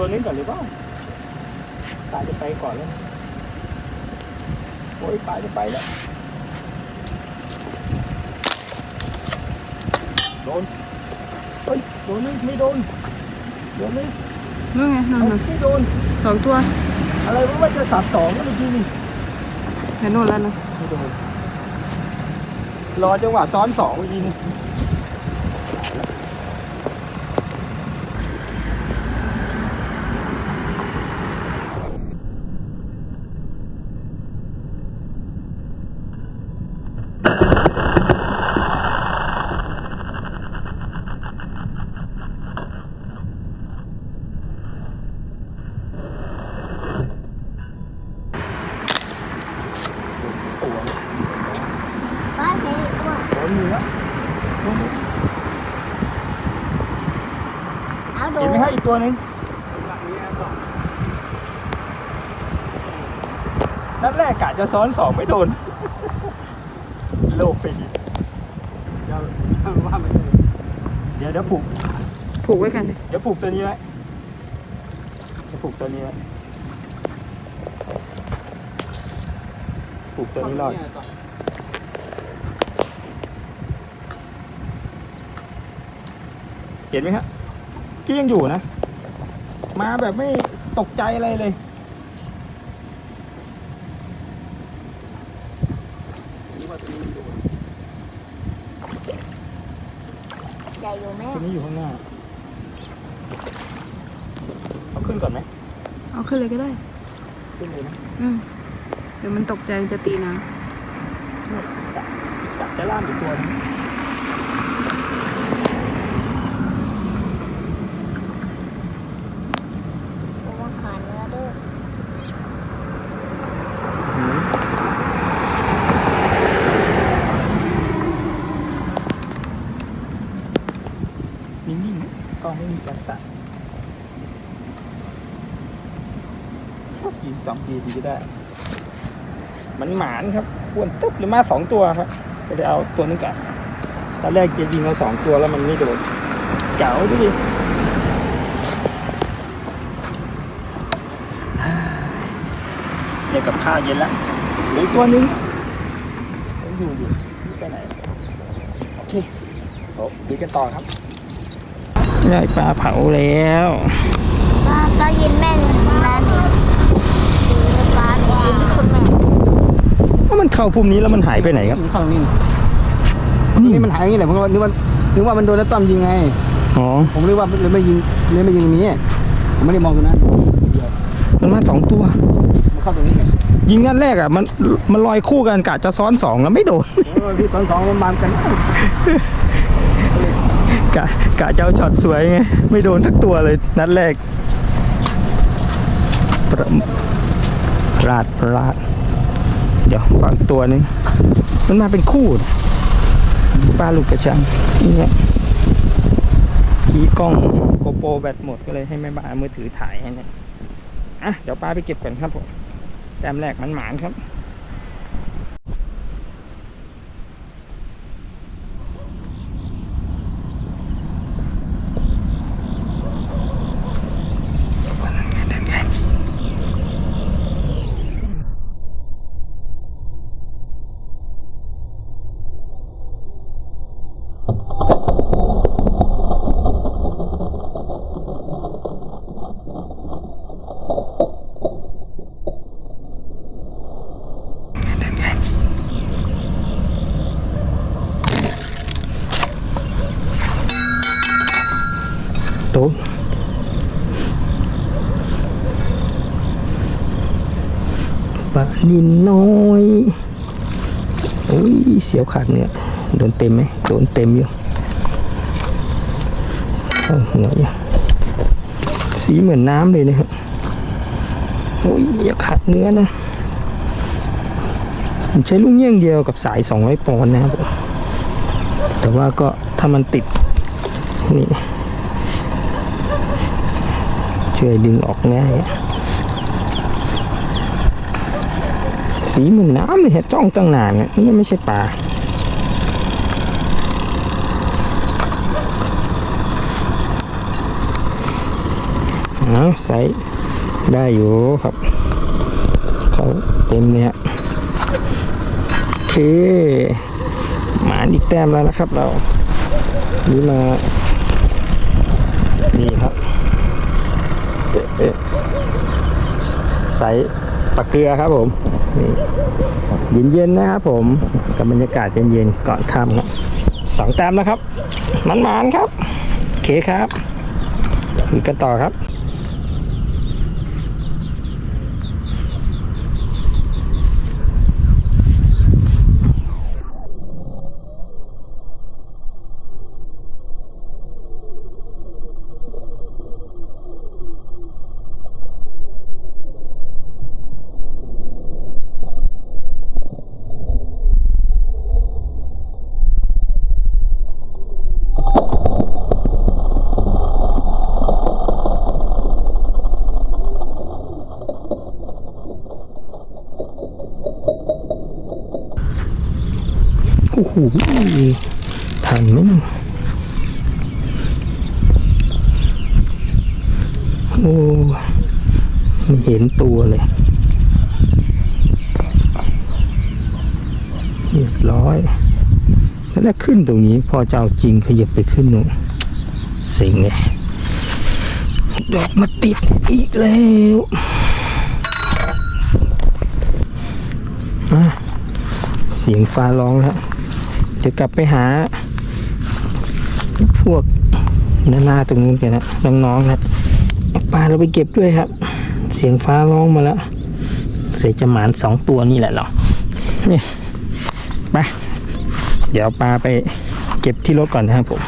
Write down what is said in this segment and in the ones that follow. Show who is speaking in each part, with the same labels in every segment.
Speaker 1: ดูดิจับตัวนี้ก่อนหรือเปล่าปลาจะไปก่อนแล้วโอ้ยปลาจะไปแล้วโดนเฮ้ยโดนไหมไม่โดนโดนไหม
Speaker 2: นู่นไงนู่น
Speaker 1: เอ้า
Speaker 2: นู่น
Speaker 1: ไม่โดน
Speaker 2: สองตัว
Speaker 1: อะไรวะว่าจะสับสองก็เมื่อกี้นี่
Speaker 2: เห็นนู่นแล้วนะ
Speaker 1: ไม่โดนรอจังหวะซ้อนสองเมื่อกี้นี่ ตัว
Speaker 3: บ้านเห็น อีกว่า
Speaker 1: โดนเหนือ
Speaker 3: เอาดู
Speaker 1: เห็นไหมฮะอีกตัวหนึงนัดแรกกะจะซ้อนสองไม่โดน โลกไปดิเดี๋ยวเดี๋ยวเดี๋ยวผูก
Speaker 2: ผูกไว้กันดิ
Speaker 1: เดี๋ยวผูกตัวนี้ไว้เดี๋ยวผูกตัวนี้ไว้ผูกตัวนี้รอด เห็นไหมฮะกี้ยังอยู่นะ มาแบบไม่ตกใจอะไรเลย
Speaker 3: ใหญ่อยู่แม่
Speaker 1: ตัวนี้อยู่ข้างหน้า เอาขึ้นก่อนไหม
Speaker 2: เอาขึ้นเลยก็ได้
Speaker 1: ขึ้นเลยนะ
Speaker 2: อืมเดี๋ยวมันตกใจมันจะตีน้
Speaker 1: กะกะจะล่ามอีกตัวหนึง
Speaker 3: ผมว่าขาเนื้อด้วย
Speaker 1: หือนิ่ง ๆกล้องไม่มีการสั่นกินสองทีดีก็ได้ มันหมานครับพวนตึ๊บเลยมาสองตัวครับก็เลยเอาตัวนึงกะตอนแรกจะยิงเอาสองตัวแล้วมันไม่โดนเก๋าดูดิเดี๋ยกับข้าวเย็นแล้วหลือตัวนึงยังอยู่อยู่ไปไหน โอเคโอ้ดีกันต่อครับ ได้ปลาเผาแล้ว
Speaker 3: ป้าก็ยินแม่นนะนี่ดูป้าเนี่ยินคุณแม่
Speaker 1: ว่ามันเข้าพุ่มนี้แล้วมันหายไปไหนครับ
Speaker 4: เข้าตรงนี้นี้มันหายอย่างนี้แหละผมก็นึกว่านึกว่ามันโดนแล้วต้อมยิงไง
Speaker 1: อ๋อ
Speaker 4: ผมนึกว่าเลยไม่ยิงเลยไม่ยิงนี้ผมไม่ได้มองตรงนั้น
Speaker 1: มันมาสองตัว
Speaker 4: มันเข้าตรงนี้ไง
Speaker 1: ยิงนัดแรกอะมันมันลอยคู่กันกะจะซ้อนสองแล้วไม่โดน
Speaker 4: เออที่สองสองมันมากัน
Speaker 1: กะกะจะเอาช็อตสวยไง ไม่โดนสักตัวเลย นัดแรกประพลาดพลาด เดี๋ยวฟังตัวนึง มันมาเป็นคู่ปลาลูกกระชังเนี่ยขี่กล้องโกโปรแบตหมดก็เลยให้แม่บ้านมือถือถ่ายให้เนี่ยอะเดี๋ยวปลาไปเก็บก่อนครับผมแต้มแรกมันหมานครับ โดนปลานินน้อยโอ้ยเสียวขาดเนื้อโดนเต็มไหมโดนเต็มอยู่เข้าหัวอยู่สีเหมือนน้ำเลยนะครับโอ้ยอย่าขาดเนื้อนะใช้ลูกเงี้ยงเดียวกับสาย 200ปอนด์นะครับ แต่ว่าก็ถ้ามันติดนี่ ช่วยดึงออกง่ายสีเหมือนน้ำเลยจ้องตั้งนานเนี่ยนี่ไม่ใช่ปลาเอาใส่ได้อยู่ครับเขาเต็มเลยฮะโอเคหมาอีกแต้มแล้วนะครับเรานี่มานี่ครับ ใส่ปลาเกลือครับผมเย็นเย็นๆนะครับผมกับบรรยากาศเย็นๆก่อนค่ำครับสองแต้มนะครับมันๆครับโอเคครับดูกันต่อครับ หทันไหมโอ้ไม่เห็นตัวเลยเรียบร้อยแล้วขึ้นตรงนี้ พอจะเอาจริงขยับไปขึ้นหนูเสิงเลยดอกมาติดอีกแล้วเสียงฟ้าร้องแล้ว เดี๋ยวกลับไปหา พวกนานาตรงนู้นกันนะน้องๆนะปลาเราไปเก็บด้วยครับ เสียงฟ้าร้องมาแล้ว เสียจะหมานสองตัวนี่แหละเหรอนี่ไปเดี๋ยวปลาไปเก็บที่รถก่อนนะครับผม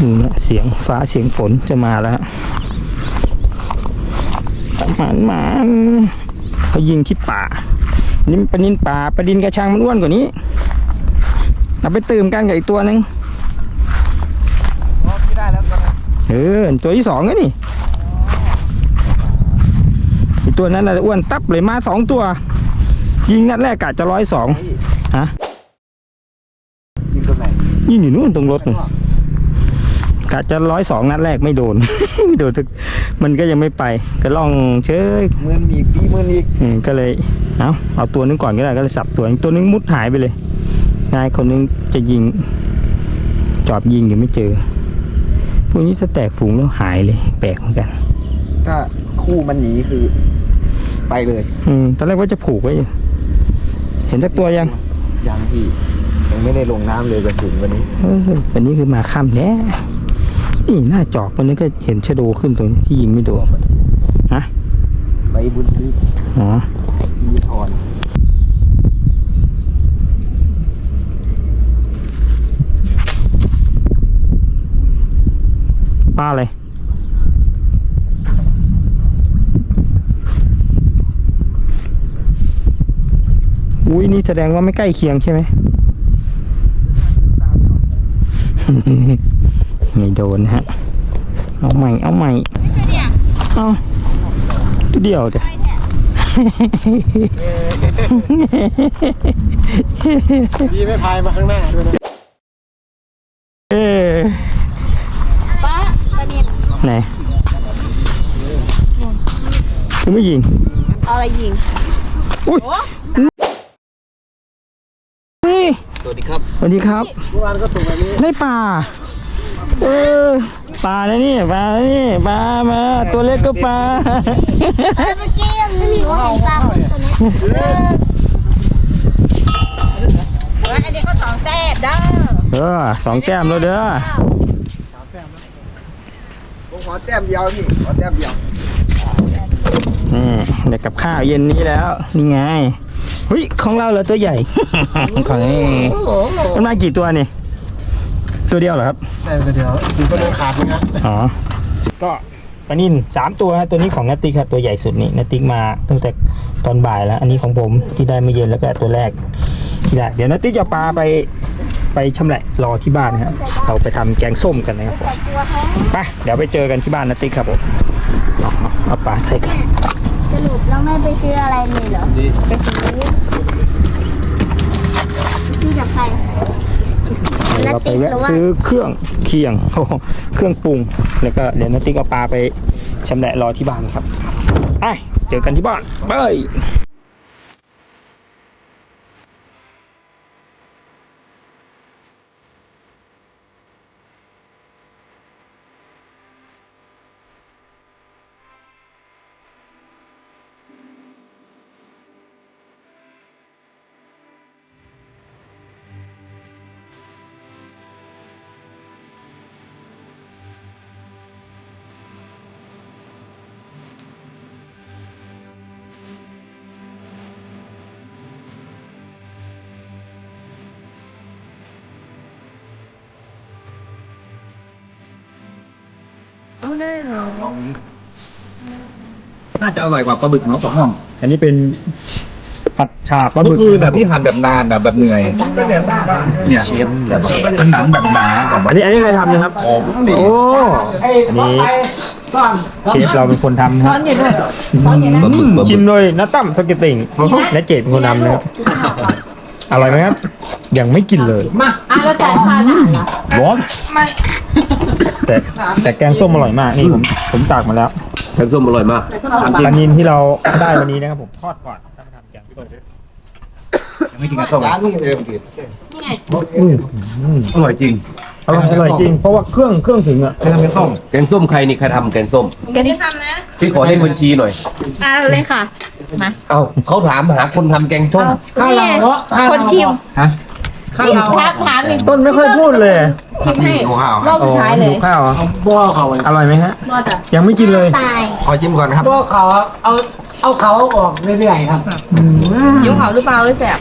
Speaker 1: นี่นะเสียงฟ้าเสียงฝนจะมาแล้วหมานหมานเขายิงที่ป่านี่มปลานินป่าปลาดินกระชังมันอ้วนกว่านี้ เราไปตื่มกันกับอีกตัวหนึ่ง
Speaker 4: อ๋อพี่ได้แล้วตอนนั้น
Speaker 1: เออตัวที่สองก็นี่อีกตัวนั้นน่ะอ้วนตับเลยมาสองตัว ยิงนัดแรกกะจะร้อยสองฮะ
Speaker 4: ยิงตรงไหน
Speaker 1: ยิงอยู่นู่นตรงรถนู่นกะจะร้อยสองนัดแรกไม่โดน ไม่โดนสักมันก็ยังไม่ไป ก็ล่องเชย
Speaker 4: หมื่นอีกตีหมื่นอีก
Speaker 1: เออก็เลยเอาเอาตัวนึงก่อนก็ได้ก็เลยสับตัวนึงตัวนึงมุดหายไปเลย นายคนนึงจะยิง จอบยิงยังไม่เจอ พวกนี้ถ้าแตกฝูงแล้วหายเลย แปลกเหมือนกัน
Speaker 4: ถ้าคู่มันหนีคือ ไปเลย
Speaker 1: อืมตอนแรกว่าจะผูกไว้อยู่เห็นสักตัวยัง
Speaker 4: ยังพี่ ยังไม่ได้ลงน้ำเลยกระสุนวันนี้
Speaker 1: เออวันนี้คือมาค่ำแน่นี่หน้าจอกมันนึงก็เห็นชะโดขึ้นตรงนี้ที่ยิงไม่โดน
Speaker 4: ไปบุญซื้อ
Speaker 1: อ๋อ
Speaker 4: มีทอน
Speaker 1: ป้าเลยอุ้ยนี่แสดงว่าไม่ใกล้เคียงใช่ไหม ไม่โดนฮะ เอาใหม่ เอาใหม่ เอาตัวเดียวเดียว
Speaker 4: พี่ไม่พายมาข้างหน้าด้วยนะ
Speaker 1: เออ
Speaker 3: ป้าปลานิน
Speaker 1: ไหนคุณไม่ยิง
Speaker 3: เอาอะไรยิง
Speaker 1: อุ้ยนี่
Speaker 4: สวัสดีครับ
Speaker 1: สวัสดีครับ
Speaker 4: เมื่อวานก็ตกแบบนี้
Speaker 1: ได้ปลาเออปลาแล้วนี่ปลาแล้วนี่ปลามา ตัวเล็กก็ปลา
Speaker 3: เออเมื่อกี้ยังมีว่าเห็นปลาคนตัวนี้เอออันนี้เขาสองแซ่บเด้อ
Speaker 1: เออสองแก้มแล้วเด้อ
Speaker 4: ผม ขอแต้มเดียวพี่ขอแต้มเดียว
Speaker 1: นี่เด็กกับข้าวเย็นนี้แล้ว นี่ไงเฮ้ยของเราเหรอตัวใหญ่ ของนี่มันมากี่ตัวนี่ ตัวเดียวเหรอครับ
Speaker 4: แต่เดียวดูก็เดินขาดเลยนะ
Speaker 1: อ๋อก็ปลานินสามตัวฮะตัวนี้ของนาติกครับตัวใหญ่สุดนี่นาติกมาตั้งแต่ตอนบ่ายแล้ว อันนี้ของผมที่ได้เมื่อเย็นแล้วก็ตัวแรกที่ได้เดี๋ยวนาติกจะเอาปลาไป ไปชำแหละรอที่บ้านนะครับเราไปทำแกงส้มกันนะครับผม
Speaker 3: ใส่ตัวเขา
Speaker 1: ไปเดี๋ยวไปเจอกันที่บ้านนาติกครับผมเอาเอาเอาปลาใส่กัน
Speaker 3: สรุปเราไม่ไปซื้ออะไรเลยเหรอ
Speaker 4: ดี
Speaker 3: ไปซื้อซื้อจากใคร
Speaker 4: จ
Speaker 3: นา
Speaker 1: เราไป
Speaker 3: ติ๊ก
Speaker 1: แวะ
Speaker 3: หรือว่า
Speaker 1: ซื้อเครื่องเคียงโอ้โหเครื่องปรุงแล้วก็เดี๋ยวนาติ๊กเอาปลาไปชำแหละรอที่บ้านครับไปเจอกันที่บ้านบาย
Speaker 5: น่าจะอร่อยกว่าปลาบึกเนาะของห้อง
Speaker 1: อันนี้เป็นผัดฉาปลา
Speaker 5: ก็
Speaker 1: บึก
Speaker 5: คือแบบที่หั่นแบบนานนะแบบเหนื่อย เนี่ยเป็นหนังแบบหนา
Speaker 1: อันนี้อันนี้ใครทำนะครับ
Speaker 5: ผม
Speaker 1: โอ้ อันนี้เชฟเราเป็นคนทำครับอืมชิมโดยน้าตั้มสเก็ตติ่งและเจดเป็นคนทำนะครับ อร่อยไหมครับ ยังไม่กินเลย
Speaker 5: ร้อน
Speaker 1: แต่แต่แกงส้มอร่อยมากนี่ผมผมตักมาแล้ว
Speaker 6: แกงส้มอร่อยมาก
Speaker 1: ปลานินที่เราได้วันนี้นะครับผมทอดก่อนทำทำแกงส้ม
Speaker 5: ยังไม่กินกันต้มร้านนี่เลยเมื่อกี้
Speaker 1: อืม
Speaker 5: อร่อยจริง
Speaker 1: อร่อยอร่อยจริงเพราะว่าเครื่องเครื่องถึงอะ
Speaker 5: ใครทำเป็นต้ม
Speaker 6: แกงส้มใครนี่ใครทำแกงส้ม
Speaker 3: แกนี่ทำนะ
Speaker 6: พี่ขอเลขบัญชีหน่อย
Speaker 3: อ่าเลยค่ะ
Speaker 6: เอ้าเขาถามหาคนทำแกงส้ม
Speaker 3: นี่คนชิม
Speaker 5: ฮะ
Speaker 3: นี่ทักถามอีก
Speaker 1: ต้นไม่ค่อยพูดเลย
Speaker 3: ชิมให้
Speaker 5: หิวข้าวค
Speaker 3: ร
Speaker 5: รั
Speaker 3: อ
Speaker 5: บบ
Speaker 3: สุดท้ายเลย
Speaker 1: หิวข้าวเหรออร่อยไหมฮะยังไม่กินเลย
Speaker 3: ตาย
Speaker 5: ขอจิ้มก่อนครับ
Speaker 7: พวกเขาเอาเอาเขาออกเรื่อยๆครับ
Speaker 2: ยิ้วเขาหรือเปล่าหรือแสบ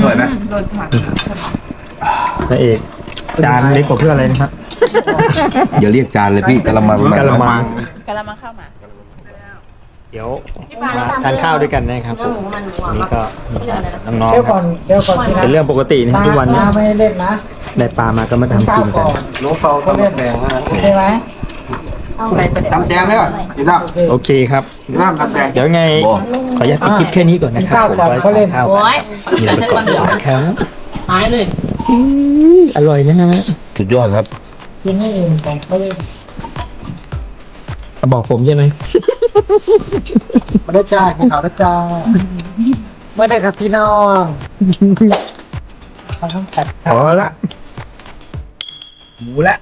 Speaker 5: อร่อยไหม
Speaker 2: โดนผัก
Speaker 1: พระเอกจานเล็กกว่าเพื่อนเลยนะครับ
Speaker 6: อย่าเรียกจานเลยพี่กะละมัง
Speaker 1: กะละมัง
Speaker 2: กะละมังข้าวหมา
Speaker 1: เดี๋ยวมาทานข้าวด้วยกันนะครับผมวันนี้ก็น้อง
Speaker 7: เดี๋ยว
Speaker 1: ๆค
Speaker 7: ก่
Speaker 1: รั
Speaker 7: อบนเดี๋ยวก่อนที่
Speaker 1: เป็นเรื่องปกตินะครับทุกวันนี้
Speaker 7: ตาไม่เล่นนะ
Speaker 1: ได้ปลามาก็มาทำ
Speaker 7: ข้า
Speaker 1: กิ
Speaker 7: วน
Speaker 1: กั
Speaker 7: ก่
Speaker 1: น
Speaker 7: อนน้องเปาก็เล่นแดงใช่ไหม
Speaker 5: ตำแตงได้ป่ะกินน้
Speaker 1: โอเคครับำ
Speaker 5: กินน้ำตำแตง
Speaker 1: เดี๋ยวไงขออนุญาตปิดคลิปแค่นี้ก่อนนะครับผมไว้ทานข้าวอย่าไปกดสายครับ
Speaker 7: หายเลย
Speaker 1: อร่อยนะฮะ
Speaker 6: สุดยอดครับ
Speaker 7: กินให้เองของเขาเล่น
Speaker 1: บอกผมใช่ไหม
Speaker 5: มาได้จ้ากินข้าวได้จ้า
Speaker 7: ไม่ได้ครับพี่น้องเขาต้องแผด
Speaker 1: พอละ
Speaker 5: หมูละ